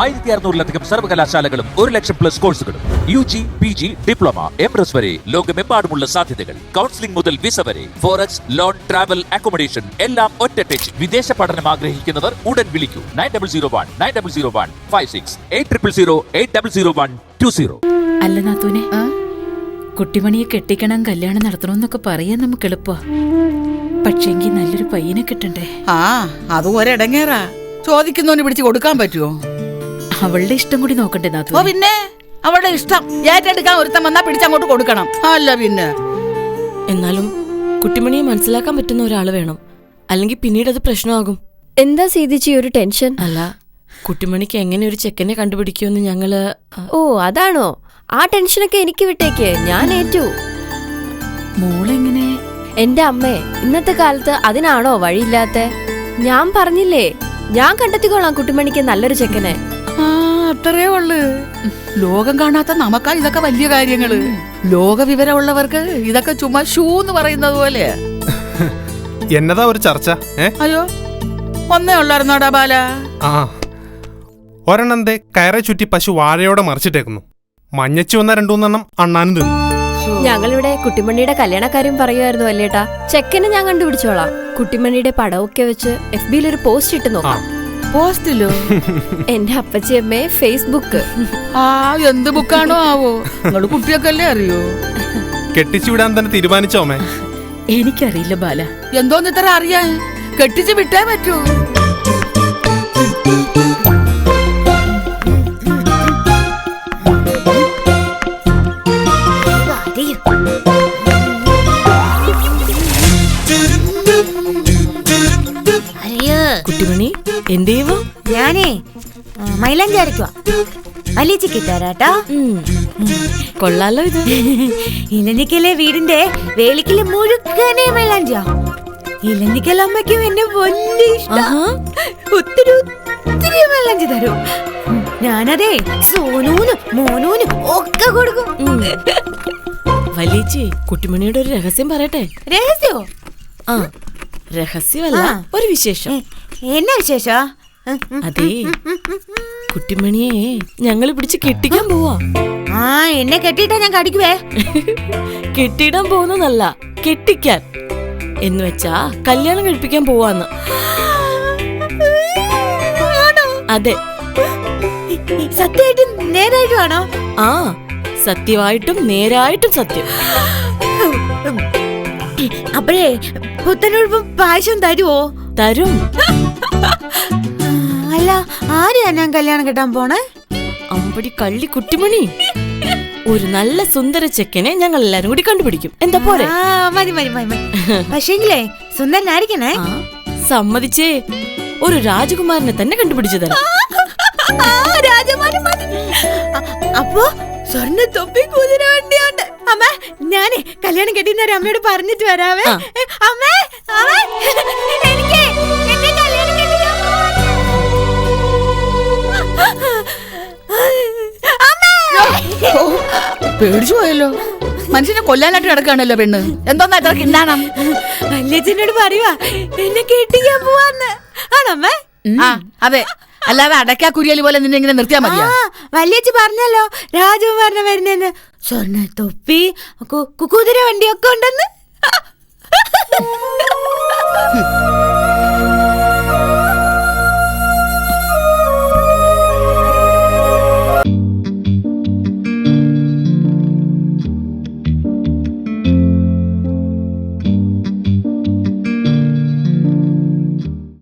ആയിരത്തി അറുന്നൂറിലധികം സർവകലാശാലകളും ഒരു ലക്ഷം പ്ലസ് കോഴ്സുകളും U G P G diploma M S വരെ ലോകമെമ്പാടുമുള്ള സാധ്യതകൾ. കൗൺസിലിംഗ് മുതൽ വിസ വരെ ഫോറക്സ് ലോൺ ട്രാവൽ അക്കോമഡേഷൻ എല്ലാം ഒറ്റ ടച്ച് വിദേശ പഠനം ആഗ്രഹിക്കുന്നവർ ഉടൻ വിളിക്കൂ. Nine double zero one nine double zero one five six eight triple zero eight double zero one two zero അല്ല നാത്തൂനെ. കുട്ടിമണിയെ കെട്ടിക്കണം കല്യാണം നടത്തണമെന്നൊക്കെ പറയാൻ നമുക്ക് എളുപ്പാ. പക്ഷേങ്കി നല്ലൊരു പയ്യനെ കിട്ടണ്ടേ? ആ അത് ഒരിടങ്ങേറാ. ചോദിക്കുന്നവന് പിടിച്ച് കൊടുക്കാൻ പറ്റുമോ അവളുടെ ഇഷ്ടം കൂടി നോക്കണ്ടേ ഓ പിന്നെ? അവളുടെ ഇഷ്ടം. ഏറ്റെടുക്കാൻ ഒരുത്തം വന്നാ പിടിച്ചങ്ങോട്ട് കൊടുക്കണം. അല്ല പിന്നെ? എന്നാലും കുട്ടിമണിയെ മനസ്സിലാക്കാൻ പറ്റുന്ന ഒരാൾ വേണം. അല്ലെങ്കിൽ പിന്നീട് അത് പ്രശ്നമാകും. എന്താ സീതിച്ചി ഒരു ടെൻഷൻ? അല്ല കുട്ടിമണിക്ക് എങ്ങനെ ഒരു ചെക്കനെ കണ്ടുപിടിക്കുമെന്ന് ഞങ്ങൾ ഓ അതാണോ? ആ ടെൻഷനൊക്കെ എനിക്ക് വിട്ടേക്ക്. ഞാൻ ഏറ്റു. മോളെങ്ങനെ? എന്റെ അമ്മേ ഇന്നത്തെ കാലത്ത് അതിനാണോ വഴിയില്ലാത്ത? ഞാൻ പറഞ്ഞില്ലേ ഞാൻ കണ്ടെത്തിക്കോളാം കുട്ടിമണിക്ക് നല്ലൊരു ചെക്കനെ. ആ അത്രേ ഉള്ളു. ലോകം കാണാത്ത നമുക്കാ ഇതൊക്കെ വലിയ കാര്യങ്ങൾ. ലോക വിവരമുള്ളവർക്ക് ഇതൊക്കെ ചുമ്മാ ഷൂ എന്ന് പറയുന്നത് പോലെ. എന്നതാ ഒരു ചർച്ച ഏ? അയ്യോ ഒന്നേ ഉള്ളായിരുന്നോടാ ബാല. ആ. ഒരെണ്ണന്തേ കയറെ ചുറ്റി പശു വാഴയോടെ മറിച്ചിട്ടേക്കുന്നു. മഞ്ഞച്ചു വന്ന രണ്ടുമൂന്നെണ്ണം അണ്ണാനും തിന്നു. ഞങ്ങളിവിടെ കുട്ടിമണ്ണിയുടെ കല്യാണക്കാര്യം പറയുമായിരുന്നു അല്ലേട്ടാ. ചെക്കനെ ഞാൻ കണ്ടുപിടിച്ചോളാം. കുട്ടിമണിയുടെ പടമൊക്കെ വെച്ച് എഫ് ബിയിൽ ഒരു പോസ്റ്റ് ഇട്ട് നോക്കാം. പോസ്റ്റിലോ? എന്റെ അപ്പച്ചിയമ്മേ ഫേസ്ബുക്ക്. ആ എന്ത് ബുക്കാണോ ആവോ? നിങ്ങൾ കുട്ടിയൊക്കെ അല്ലേ അറിയോ കെട്ടിച്ചുവിടാൻ തന്നെ തീരുമാനിച്ചോമേ എനിക്കറിയില്ല ബാല. എന്തോന്ന് ഇത്ര അറിയാൻ? കെട്ടിച്ച് വിട്ടേ പറ്റൂ. കുട്ടിമണി എന്ത് ചെയ്യുവോ ഞാനേ ആ, മൈലാഞ്ചി അരയ്ക്കുവാ. വലിയച്ചിക്ക് തരാട്ടോ കൊള്ളാലോ ഇത്. ഇലഞ്ഞിക്കലെ വീടിന്റെ വേലിക്കൽ മുഴുക്കനെ മൈലാഞ്ചിയാ. ഇലഞ്ഞിക്കൽ അമ്മയ്ക്കും എന്നെ വലിയ ഇഷ്ടാ. ഒത്തിരി ഒത്തിരി മൈലാഞ്ചി തരും. ഞാനതേ സോനൂന് മോനൂന് ഒക്കെ കൊടുക്കും. വലിയച്ചി കുട്ടിമണിയുടെ ഒരു രഹസ്യം പറയട്ടെ? രഹസ്യോ? ആ. രഹസ്യമല്ല ഒരു വിശേഷം. എന്നാ വിശേഷാ? അതേ കുട്ടിമണിയെ ഞങ്ങൾ പിടിച്ച് കെട്ടിക്കാൻ പോവാ. ആ എന്നെ കെട്ടിട്ടാ ഞാൻ കടിക്കുവേ? കെട്ടിടാൻ പോകുന്നതല്ല കെട്ടിക്കാൻ. എന്ന് വെച്ചാ കല്യാണം കഴിപ്പിക്കാൻ പോവാന്ന്. അതെ. സത്യമായിട്ടും നേരായിട്ടും ആണോ? ആ സത്യമായിട്ടും നേരായിട്ടും സത്യം. അപ്പോഴേ പുത്തനുഴുപ്പും പായസം തരുവോ? തരും. അല്ല ആരെയാ ഞാൻ കല്യാണം കെട്ടാൻ പോണേ? അമ്പടി കള്ളി കുട്ടിമണി. ഒരു നല്ല സുന്ദര ചെക്കനെ ഞങ്ങൾ എല്ലാരും കൂടി കണ്ടുപിടിക്കും. എന്താ പോലെ മതി മതി മതി പക്ഷേങ്കിലേ സുന്ദരനായിരിക്കണേ. സമ്മതിച്ചേ. ഒരു രാജകുമാരനെ തന്നെ കണ്ടുപിടിച്ചു തരാം. രാജകുമാരൻ അപ്പോ സ്വർണ തൊപ്പി കുതിര വണ്ടിയുണ്ട് അമ്മ ഞാനേ കല്യാണം കെട്ടിന്ന് ഒരു അമ്മയോട് പറഞ്ഞിട്ട് വരാവേ. അമ്മ എനിക്ക് എന്നെ കല്യാണം കെട്ടിക്കാൻ പേടിച്ചു പോയല്ലോ. മനുഷ്യനെ കൊല്ലാനായിട്ട് കിടക്കുകയാണല്ലോ പെണ്ണ്. എന്തോന്നാ ഇത്ര കിണ്ടാണം വല്യച്ഛനോട് പറയുവാ എന്നെ കെട്ടിക്കാൻ പോവാന്ന്. ആണമ്മേ ആ അതെ. അല്ലാതെ അടക്കാ കുരിയൽ പോലെ നിന്നെ ഇങ്ങനെ നിർത്തിയാ മതിയാ? വല്യച്ചി പറഞ്ഞല്ലോ രാജകുമാരനെ വരുന്നെന്ന്. സ്വർണ തൊപ്പി കുതിര വണ്ടിയൊക്കെ ഉണ്ടെന്ന്.